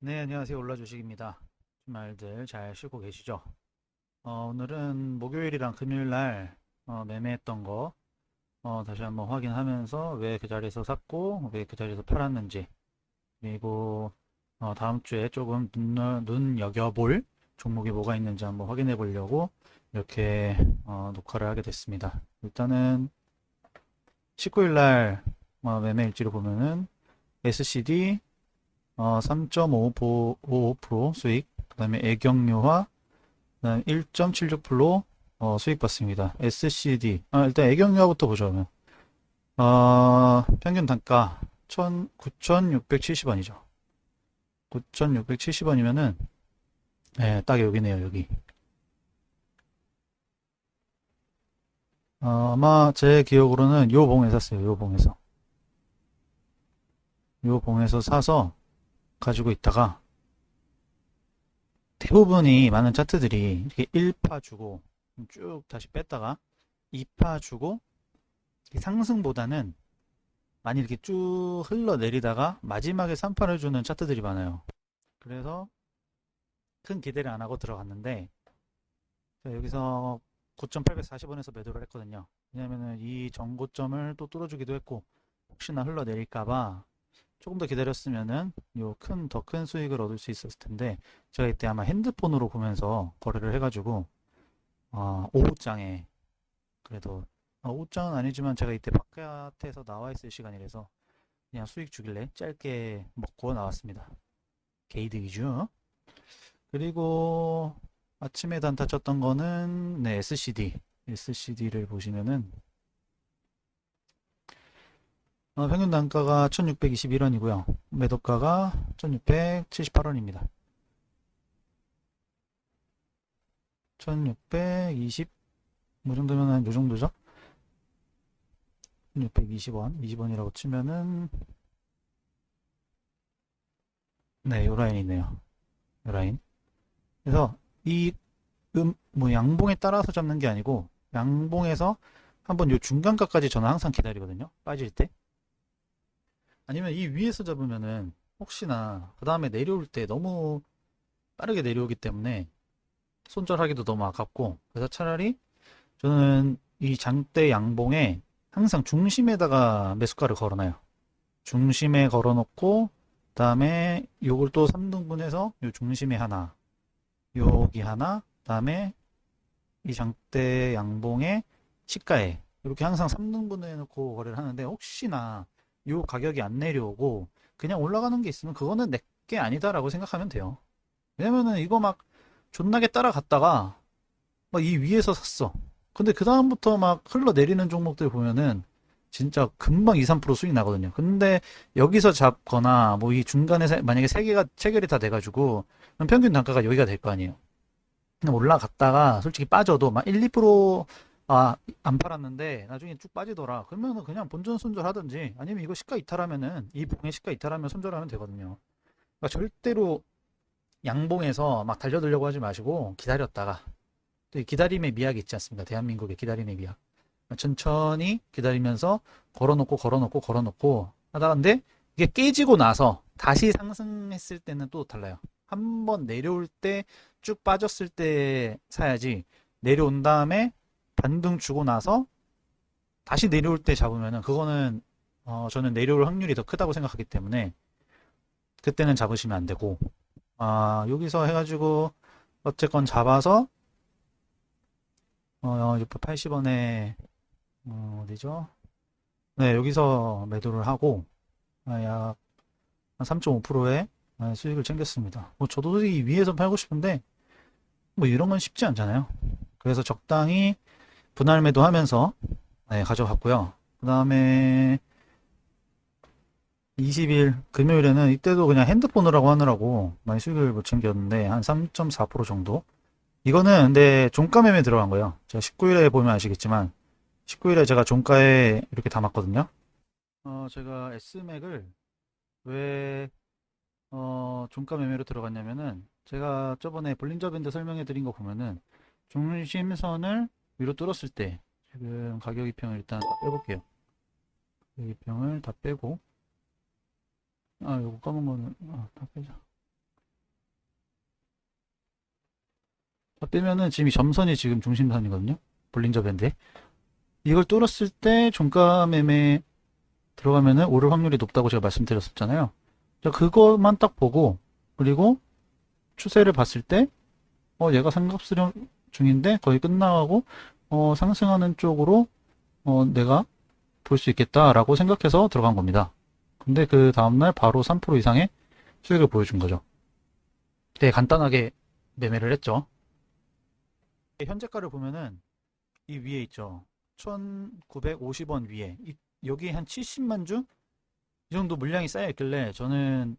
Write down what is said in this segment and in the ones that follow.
네, 안녕하세요. 올라주식입니다. 주말들 잘 쉬고 계시죠? 어, 오늘은 목요일이랑 금요일 날 어, 매매했던 거 어, 다시 한번 확인하면서 왜 그 자리에서 샀고 왜 그 자리에서 팔았는지 그리고 어, 다음 주에 조금 눈, 눈여겨볼 종목이 뭐가 있는지 한번 확인해 보려고 이렇게 어, 녹화를 하게 됐습니다. 일단은 19일 날 어, 매매 일지를 보면은 SCD 어, 3.55% 수익, 그 다음에 애경유화, 그 다음에 1.76% 어, 수익 받습니다. SCD, 아, 일단 애경유화부터 보죠. 어, 평균 단가 9,670원이죠. 9,670원이면은, 예, 딱 여기네요, 여기. 어, 아마 제 기억으로는 요 봉에 샀어요, 요 봉에서. 요 봉에서 사서, 가지고 있다가 대부분이 많은 차트들이 이렇게 1파 주고 쭉 다시 뺐다가 2파 주고 상승보다는 많이 이렇게 쭉 흘러내리다가 마지막에 3파를 주는 차트들이 많아요. 그래서 큰 기대를 안 하고 들어갔는데 여기서 9,840원에서 매도를 했거든요. 왜냐면은 이 전고점을 또 뚫어주기도 했고 혹시나 흘러내릴까봐 조금 더 기다렸으면은 요 큰, 더 큰 수익을 얻을 수 있었을 텐데 제가 이때 아마 핸드폰으로 보면서 거래를 해가지고 어, 오후장에 그래도 어, 오후장은 아니지만 제가 이때 바깥에서 나와 있을 시간이라서 그냥 수익 주길래 짧게 먹고 나왔습니다. 위주. 그리고 아침에 단타 쳤던 거는 네, SCD. SCD를 보시면은 어, 평균 단가가 1621원이고요. 매도가가 1678원입니다. 1620, 뭐 정도면 한 요 정도죠? 1620원, 20원이라고 치면은, 네, 요 라인이네요. 요 라인. 그래서 이, 음, 뭐 양봉에 따라서 잡는 게 아니고, 양봉에서 한번 요 중간가까지 저는 항상 기다리거든요. 빠질 때. 아니면 이 위에서 잡으면은 혹시나 그 다음에 내려올 때 너무 빠르게 내려오기 때문에 손절하기도 너무 아깝고 그래서 차라리 저는 이 장대 양봉에 항상 중심에다가 매수가를 걸어놔요. 중심에 걸어놓고 그 다음에 요걸 또 3등분해서 요 중심에 하나 여기 하나 그 다음에 이 장대 양봉의 시가에 이렇게 항상 3등분해 놓고 거래를 하는데 혹시나 요 가격이 안 내려오고 그냥 올라가는 게 있으면 그거는 내 게 아니다라고 생각하면 돼요. 왜냐면은 이거 막 존나게 따라갔다가 막 이 위에서 샀어. 근데 그 다음부터 막 흘러내리는 종목들 보면은 진짜 금방 2, 3% 수익 나거든요. 근데 여기서 잡거나 뭐 이 중간에 만약에 세 개가 체결이 다 돼가지고 평균 단가가 여기가 될 거 아니에요. 올라갔다가 솔직히 빠져도 막 1, 2% 아, 안 팔았는데 나중에 쭉 빠지더라. 그러면은 그냥 본전 손절하든지 아니면 이거 시가 이탈하면은 이 봉의 시가 이탈하면 손절하면 되거든요. 그러니까 절대로 양봉에서 막 달려들려고 하지 마시고 기다렸다가 또 기다림의 미학이 있지 않습니까? 대한민국의 기다림의 미학. 천천히 기다리면서 걸어놓고 걸어놓고 걸어놓고 하다가 근데 이게 깨지고 나서 다시 상승했을 때는 또 달라요. 한 번 내려올 때 쭉 빠졌을 때 사야지 내려온 다음에 반등 주고 나서 다시 내려올 때 잡으면은 그거는 어 저는 내려올 확률이 더 크다고 생각하기 때문에 그때는 잡으시면 안 되고 아 여기서 해가지고 어쨌건 잡아서 어 680원에 어, 어디죠? 네 여기서 매도를 하고 아, 약 3.5%의 수익을 챙겼습니다. 뭐 저도 이 위에서 팔고 싶은데 뭐 이런 건 쉽지 않잖아요. 그래서 적당히 분할 매도하면서 네, 가져갔고요. 그 다음에 20일 금요일에는 이때도 그냥 핸드폰으로 하느라고 많이 수익을 못 챙겼는데 한 3.4% 정도 이거는 근데 종가 매매 들어간 거예요. 제가 19일에 보면 아시겠지만 19일에 제가 종가에 이렇게 담았거든요. 어, 제가 S맥을 왜 어, 종가 매매로 들어갔냐면은 제가 저번에 볼린저 밴드 설명해 드린 거 보면은 중심선을 위로 뚫었을 때 지금 가격 이평을 일단 빼볼게요. 가격 이평을 다 빼고 아 요거 까먹은 거는 아, 다 빼자. 다 빼면은 지금 이 점선이 지금 중심선이거든요. 볼린저 밴드에. 이걸 뚫었을 때 종가 매매 들어가면은 오를 확률이 높다고 제가 말씀드렸었잖아요. 자 그것만 딱 보고 그리고 추세를 봤을 때 어 얘가 삼각수렴 중인데 거의 끝나가고 어, 상승하는 쪽으로 어, 내가 볼 수 있겠다라고 생각해서 들어간 겁니다. 근데 그 다음날 바로 3% 이상의 수익을 보여준 거죠. 되게 간단하게 매매를 했죠. 현재가를 보면은 이 위에 있죠. 1950원 위에 이- 여기 한 70만 주? 이 정도 물량이 쌓여 있길래 저는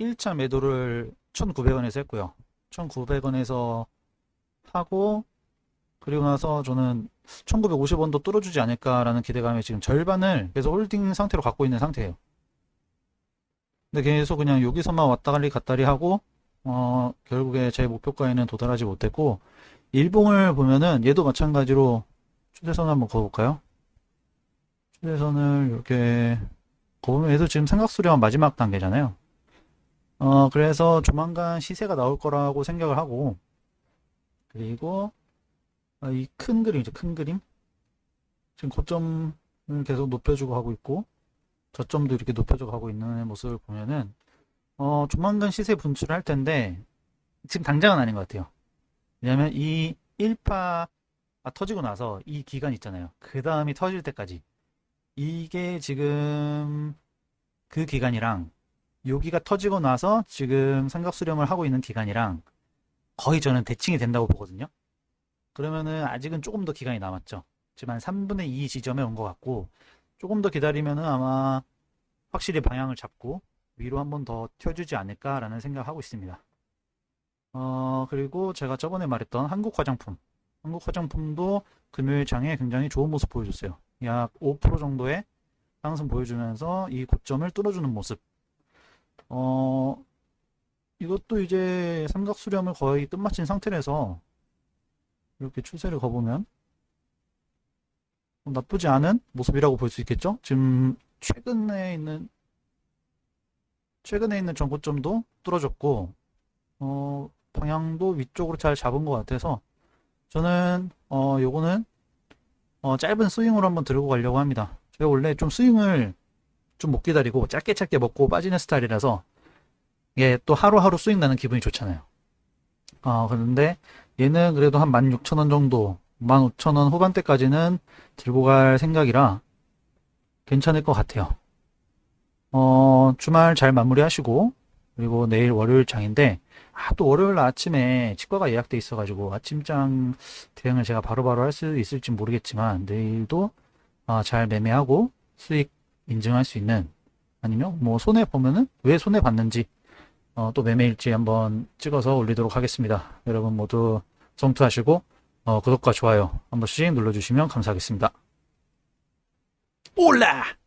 1차 매도를 1,900원에서 했고요. 1,900원에서 하고 그리고 나서 저는 1950원도 뚫어주지 않을까라는 기대감에 지금 절반을 계속 홀딩 상태로 갖고 있는 상태예요. 근데 계속 그냥 여기서만 왔다리 갔다리 하고 어, 결국에 제 목표가에는 도달하지 못했고 일봉을 보면은 얘도 마찬가지로 추세선 한번 그어볼까요? 추세선을 이렇게 그어보면 얘도 지금 삼각수렴 마지막 단계잖아요. 어, 그래서 조만간 시세가 나올 거라고 생각을 하고 그리고 어, 이큰 그림이죠. 큰 그림. 지금 고점을 계속 높여주고 하고 있고 저점도 이렇게 높여주고 하고 있는 모습을 보면은 어, 조만간 시세 분출할 텐데 지금 당장은 아닌 것 같아요. 왜냐면 이 1파가 터지고 나서 이 기간 있잖아요. 그 다음이 터질 때까지 이게 지금 그 기간이랑 여기가 터지고 나서 지금 삼각 수렴을 하고 있는 기간이랑 거의 저는 대칭이 된다고 보거든요. 그러면은 아직은 조금 더 기간이 남았죠. 한 3분의 2 지점에 온 것 같고 조금 더 기다리면은 아마 확실히 방향을 잡고 위로 한 번 더 튀어주지 않을까라는 생각을 하고 있습니다. 어, 그리고 제가 저번에 말했던 한국 화장품. 한국 화장품도 금요일 장에 굉장히 좋은 모습 보여줬어요. 약 5% 정도의 상승 보여주면서 이 고점을 뚫어주는 모습. 어, 이것도 이제 삼각 수렴을 거의 끝마친 상태라서 이렇게 추세를 거보면 뭐 나쁘지 않은 모습이라고 볼 수 있겠죠? 지금 최근에 있는 최근에 있는 전고점도 뚫어졌고 어, 방향도 위쪽으로 잘 잡은 것 같아서 저는 어, 요거는 어, 짧은 스윙으로 한번 들고 가려고 합니다. 제가 원래 좀 스윙을 좀 못 기다리고 짧게 짧게 먹고 빠지는 스타일이라서 이게 또 하루하루 스윙 나는 기분이 좋잖아요. 어, 그런데 얘는 그래도 한 16,000원 정도, 15,000원 후반대까지는 들고 갈 생각이라 괜찮을 것 같아요. 어, 주말 잘 마무리하시고, 그리고 내일 월요일 장인데, 아, 또 월요일 날 아침에 치과가 예약돼 있어가지고, 아침장 대응을 제가 바로바로 할 수 있을지 모르겠지만, 내일도 아, 잘 매매하고 수익 인증할 수 있는, 아니면 뭐 손해 보면은 왜 손해 봤는지, 어, 또 매매 일지 한번 찍어서 올리도록 하겠습니다. 여러분 모두 성투하시고, 어, 구독과 좋아요 한 번씩 눌러주시면 감사하겠습니다. 올라!